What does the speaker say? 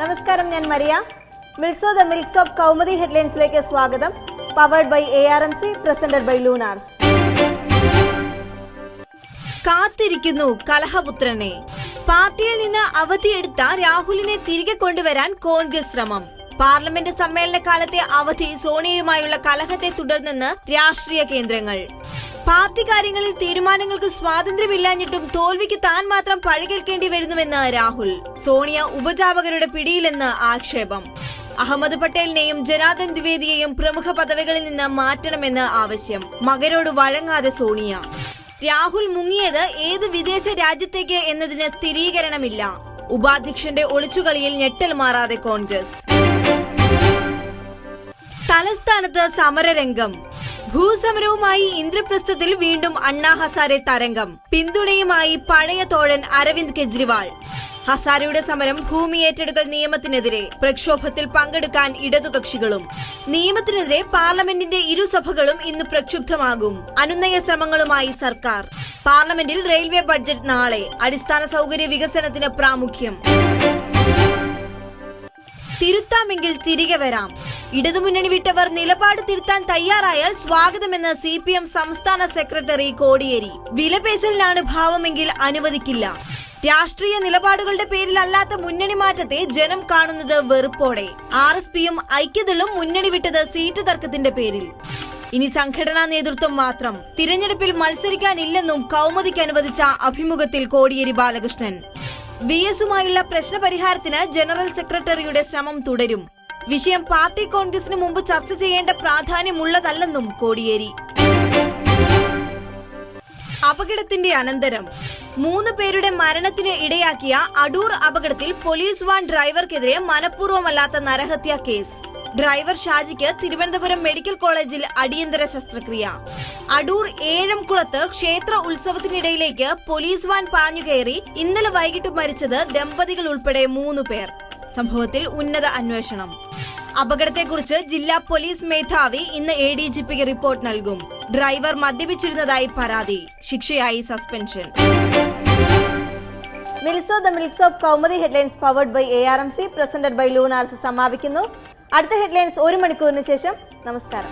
നമസ്കാരം ഞാൻ മരിയ. മിൽസോ ദ മിൽക്സ് ഓഫ് കൗമുദി ഹെഡ്ലൈൻസിലേക്ക് സ്വാഗതം. Powered by A R M C presented by Lunars. കാത്തിരിക്കുന്നു കലഹപുത്രനെ. പാർട്ടിയിൽ നിന്ന് അവധിയെടുത്ത രാഹുലിനെ തിരികെ കൊണ്ടുവരാൻ കോൺഗ്രസ് ശ്രമം. പാർലമെന്റ് സമ്മേളന കാലത്തെ അവധി സോണിയയുമായുള്ള കലഹത്തെ തുടർന്നെന്ന് രാഷ്ട്രീയ കേന്ദ്രങ്ങൾ. പാർട്ടി കാര്യങ്ങളിൽ തീരുമാനങ്ങൾക്ക് സ്വാതന്ത്ര്യമില്ലാഞ്ഞിട്ടും തോൽവിക്ക് താൻ മാത്രം പഴികേൽക്കേണ്ടി വരുന്നുവെന്ന് രാഹുൽ. സോണിയ ഉപജാപകരുടെ പിടിയിലെന്ന് ആക്ഷേപം. അഹമ്മദ് പട്ടേലിനെയും ജനാർദ്ദൻ ദ്വിവേദിയെയും പ്രമുഖ പദവികളിൽ നിന്ന് മാറ്റണമെന്ന് ആവശ്യം. മകരോട് വഴങ്ങാതെ സോണിയ. രാഹുൽ മുങ്ങിയത് ഏതു വിദേശ രാജ്യത്തേക്ക് എന്നതിന് സ്ഥിരീകരണമില്ല. ഉപാധ്യക്ഷന്റെ ഒളിച്ചുകളിയിൽ ഞെട്ടൽ മാറാതെ കോൺഗ്രസ്. തലസ്ഥാനത്ത് സമരരംഗം. ഭൂസമരവുമായി ഇന്ദ്രപ്രസ്ഥത്തിൽ വീണ്ടും അണ്ണാ ഹസാരെ തരംഗം. പിന്തുണയുമായി പഴയ തോഴൻ അരവിന്ദ് കെജ്രിവാൾ. ഹസാരയുടെ സമരം ഭൂമി ഏറ്റെടുക്കൽ നിയമത്തിനെതിരെ പ്രക്ഷോഭത്തിൽ പങ്കെടുക്കാൻ ഇടതുകക്ഷികളും. നിയമത്തിനെതിരെ പാർലമെന്റിന്റെ ഇരുസഭകളും ഇന്ന് പ്രക്ഷുബ്ധമാകും. അനുനയ ശ്രമങ്ങളുമായി സർക്കാർ. പാർലമെന്റിൽ റെയിൽവേ ബഡ്ജറ്റ് നാളെ. അടിസ്ഥാന സൗകര്യ വികസനത്തിന് പ്രാമുഖ്യം. തിരുത്താമെങ്കിൽ തിരികെ വരാം. ഇടതുമുന്നണി വിട്ടവർ നിലപാട് തിരുത്താൻ തയ്യാറായാൽ സ്വാഗതമെന്ന് സി പി എം സംസ്ഥാന സെക്രട്ടറി കോടിയേരി. വിലപേശലിനാണ് ഭാവമെങ്കിൽ അനുവദിക്കില്ല. രാഷ്ട്രീയ നിലപാടുകളുടെ പേരിലല്ലാത്ത മുന്നണി മാറ്റത്തെ ജനം കാണുന്നത് വെറുപ്പോടെ. ആർ എസ് പിയും ഐക്യദളും മുന്നണി വിട്ടത് സീറ്റ് തർക്കത്തിന്റെ പേരിൽ. ഇനി സംഘടനാ നേതൃത്വം മാത്രം. തിരഞ്ഞെടുപ്പിൽ മത്സരിക്കാനില്ലെന്നും കൗമുദിക്ക് അനുവദിച്ച അഭിമുഖത്തിൽ കോടിയേരി ബാലകൃഷ്ണൻ. വി എസുമായുള്ള പ്രശ്നപരിഹാരത്തിന് ജനറൽ സെക്രട്ടറിയുടെ ശ്രമം തുടരും. വിഷയം പാർട്ടി കോൺഗ്രസിന് മുമ്പ് ചർച്ച ചെയ്യേണ്ട പ്രാധാന്യമുള്ളതല്ലെന്നും കോടിയേരി. അപകടത്തിന്റെ അനന്തരം മൂന്ന് പേരുടെ മരണത്തിന് ഇടയാക്കിയ അടൂർ അപകടത്തിൽ പോലീസ് വാൻ ഡ്രൈവർക്കെതിരെ മനഃപൂർവമല്ലാത്ത നരഹത്യാ കേസ്. ഡ്രൈവർ ഷാജിക്ക് തിരുവനന്തപുരം മെഡിക്കൽ കോളേജിൽ അടിയന്തര ശസ്ത്രക്രിയ. അടൂർ ഏഴംകുളത്ത് ക്ഷേത്ര ഉത്സവത്തിനിടയിലേക്ക് പോലീസ് വാൻ പാഞ്ഞുകയറി ഇന്നലെ വൈകിട്ട് മരിച്ചത് ദമ്പതികൾ ഉൾപ്പെടെ മൂന്ന് പേർ. സംഭവത്തിൽ ഉന്നത അന്വേഷണം. അപകടത്തെക്കുറിച്ച് ജില്ലാ പോലീസ് മേധാവി ഇന്ന് എ ഡി ജി പിക്ക് റിപ്പോർട്ട് നൽകും. ഡ്രൈവർ മദ്യപിച്ചിരുന്നതായി പരാതി. ശിക്ഷയായി സസ്പെൻഷൻ. മിൽസോ the മിൽക്സ് of Kaumudi headlines powered by A R M C presented by Lunars സമാപിക്കുന്നു. അടുത്ത ഹെഡ്ലൈൻസ് ഒരു മണിക്കൂറിന് ശേഷം. നമസ്കാരം.